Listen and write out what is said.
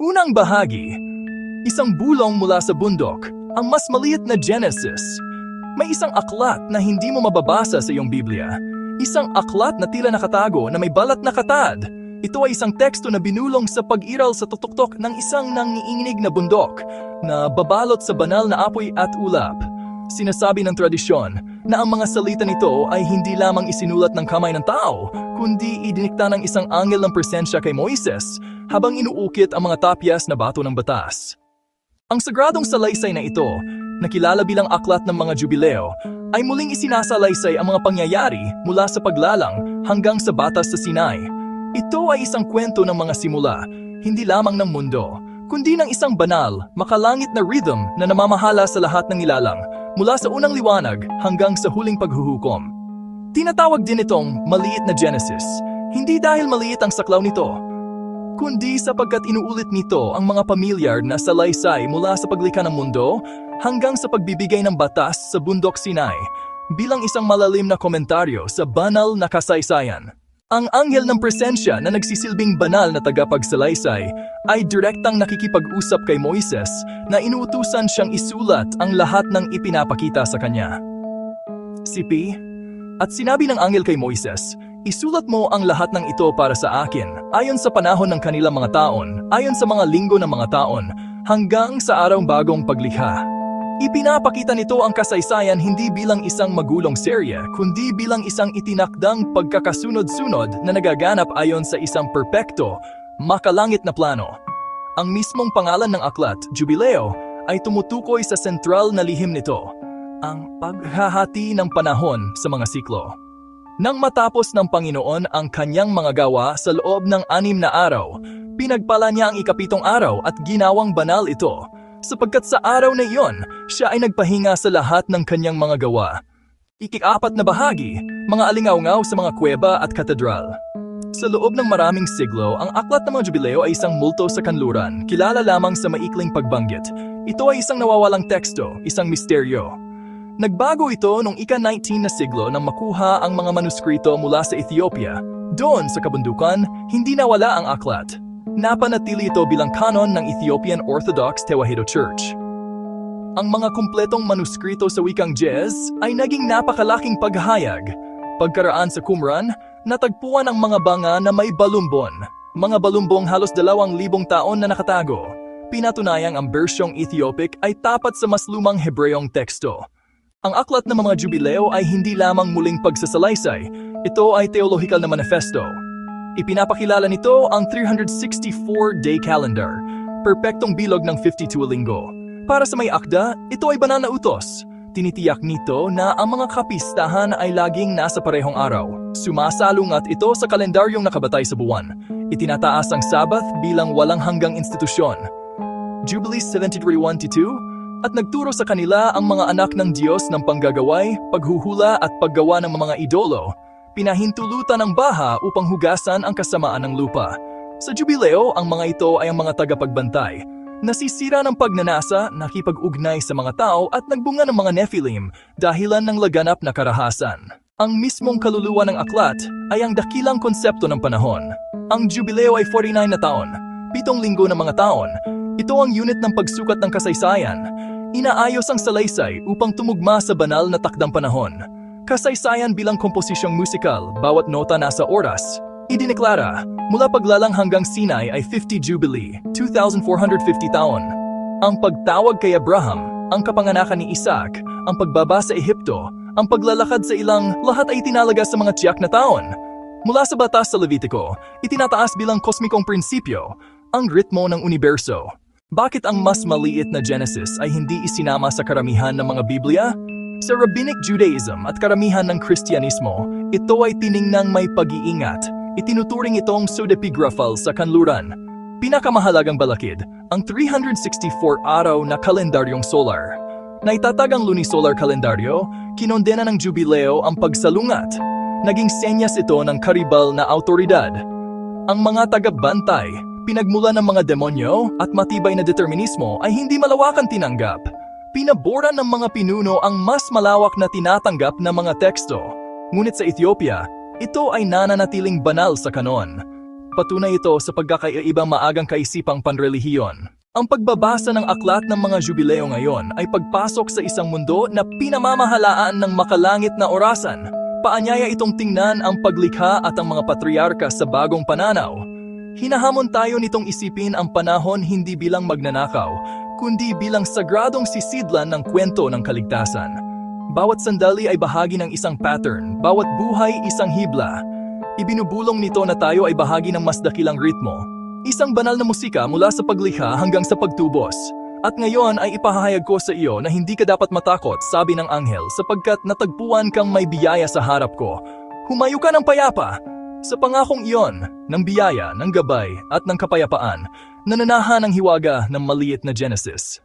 Unang bahagi, isang bulong mula sa bundok, ang mas maliit na Genesis. May isang aklat na hindi mo mababasa sa iyong Biblia. Isang aklat na tila nakatago na may balat na katad. Ito ay isang teksto na binulong sa pag-iral sa tutuktok ng isang nangiinginig na bundok na babalot sa banal na apoy at ulap. Sinasabi ng tradisyon na ang mga salita nito ay hindi lamang isinulat ng kamay ng tao, kundi idinikta ng isang angel ng presensya kay Moises habang inuukit ang mga tapyas na bato ng batas. Ang sagradong salaysay na ito, nakilala bilang aklat ng mga jubileo, ay muling isinasalaysay ang mga pangyayari mula sa paglalang hanggang sa batas sa Sinai. Ito ay isang kwento ng mga simula, hindi lamang ng mundo, kundi ng isang banal, makalangit na rhythm na namamahala sa lahat ng nilalang, mula sa unang liwanag hanggang sa huling paghuhukom. Tinatawag din itong maliit na Genesis, hindi dahil maliit ang saklaw nito, kundi sapagkat inuulit nito ang mga pamilyar na salaysay mula sa paglikha ng mundo hanggang sa pagbibigay ng batas sa bundok Sinai bilang isang malalim na komentaryo sa banal na kasaysayan. Ang anghel ng presensya na nagsisilbing banal na tagapagsalaysay ay direktang nakikipag-usap kay Moises na inuutusan siyang isulat ang lahat ng ipinapakita sa kanya. Sipi, at sinabi ng anghel kay Moises, Isulat mo ang lahat ng ito para sa akin, ayon sa panahon ng kanilang mga taon, ayon sa mga linggo ng mga taon, hanggang sa araw bagong paglikha. Ipinapakita nito ang kasaysayan hindi bilang isang magulong serye, kundi bilang isang itinakdang pagkakasunod-sunod na nagaganap ayon sa isang perpekto, makalangit na plano. Ang mismong pangalan ng aklat, Jubileo, ay tumutukoy sa sentral na lihim nito, ang paghahati ng panahon sa mga siklo. Nang matapos ng Panginoon ang kanyang mga gawa sa loob ng anim na araw, pinagpala niya ang ikapitong araw at ginawang banal ito, sapagkat sa araw na iyon, siya ay nagpahinga sa lahat ng kanyang mga gawa. Ikikapat na bahagi, mga alingaw-ngaw sa mga kuweba at katedral. Sa loob ng maraming siglo, ang aklat ng mga jubileo ay isang multo sa kanluran, kilala lamang sa maikling pagbanggit. Ito ay isang nawawalang teksto, isang misteryo. Nagbago ito noong ika-19 na siglo nang makuha ang mga manuskrito mula sa Ethiopia. Doon sa kabundukan, hindi nawala ang aklat. Napanatili ito bilang kanon ng Ethiopian Orthodox Tewahedo Church. Ang mga kumpletong manuskrito sa wikang Jez ay naging napakalaking paghahayag. Pagkaraan sa Qumran, natagpuan ang mga banga na may balumbon. Mga balumbong halos dalawang libong taon na nakatago. Pinatunayang ang bersyong Ethiopic ay tapat sa mas lumang Hebreyong teksto. Ang aklat ng mga jubileo ay hindi lamang muling pagsasalaysay, ito ay teolohikal na manifesto. Ipinapakilala nito ang 364-day calendar, perpektong bilog ng 52 linggo. Para sa may akda, ito ay banal na utos. Tinitiyak nito na ang mga kapistahan ay laging nasa parehong araw. Sumasalungat ito sa kalendaryong nakabatay sa buwan. Itinataas ang Sabbath bilang walang hanggang institusyon. Jubilees 73.1-2 at nagturo sa kanila ang mga anak ng Diyos ng panggagaway, paghuhula at paggawa ng mga idolo, pinahintulutan ng baha upang hugasan ang kasamaan ng lupa. Sa jubileo, ang mga ito ay ang mga tagapagbantay. Nasisira ng pagnanasa, nakipag-ugnay sa mga tao at nagbunga ng mga Nephilim dahilan ng laganap na karahasan. Ang mismong kaluluwa ng aklat ay ang dakilang konsepto ng panahon. Ang jubileo ay 49 na taon, pitong linggo ng mga taon, ito ang unit ng pagsukat ng kasaysayan. Inaayos ang salaysay upang tumugma sa banal na takdang panahon. Kasaysayan bilang komposisyong musikal, bawat nota nasa oras. Idineklara, mula paglalang hanggang Sinai ay 50 Jubilee, 2,450 taon. Ang pagtawag kay Abraham, ang kapanganakan ni Isaac, ang pagbaba sa Ehipto, ang paglalakad sa ilang lahat ay tinalaga sa mga tiyak na taon. Mula sa batas sa Levitico, itinataas bilang kosmikong prinsipyo, ang ritmo ng universo. Bakit ang mas maliit na Genesis ay hindi isinama sa karamihan ng mga Biblia? Sa Rabbinic Judaism at karamihan ng Kristyanismo, ito ay tiningnang may pag-iingat. Itinuturing itong pseudepigraphal sa kanluran. Pinakamahalagang balakid, ang 364 araw na kalendaryong solar. Naitatag ang lunisolar kalendaryo, kinondena ng jubileo ang pagsalungat. Naging senyas ito ng karibal na autoridad. Ang mga tagabantay, pinagmula ng mga demonyo at matibay na determinismo ay hindi malawakan tinanggap. Pinabora ng mga pinuno ang mas malawak na tinatanggap na mga teksto. Ngunit sa Ethiopia, ito ay nananatiling banal sa kanon. patunay ito sa pagkakaibang maagang kaisipang panrelihiyon. Ang pagbabasa ng aklat ng mga jubileo ngayon ay pagpasok sa isang mundo na pinamamahalaan ng makalangit na orasan. Paanyaya itong tingnan ang paglikha at ang mga patriarka sa bagong pananaw. Hinahamon tayo nitong isipin ang panahon hindi bilang magnanakaw, kundi bilang sagradong sisidlan ng kwento ng kaligtasan. Bawat sandali ay bahagi ng isang pattern, bawat buhay isang hibla. Ibinubulong nito na tayo ay bahagi ng mas dakilang ritmo. Isang banal na musika mula sa paglikha hanggang sa pagtubos. At ngayon ay ipahahayag ko sa iyo na hindi ka dapat matakot, sabi ng anghel, sapagkat natagpuan kang may biyaya sa harap ko. Humayo ka ng payapa! Sa pangakong iyon, ng biyaya, ng gabay, at ng kapayapaan, nananahan ang hiwaga ng maliit na Genesis.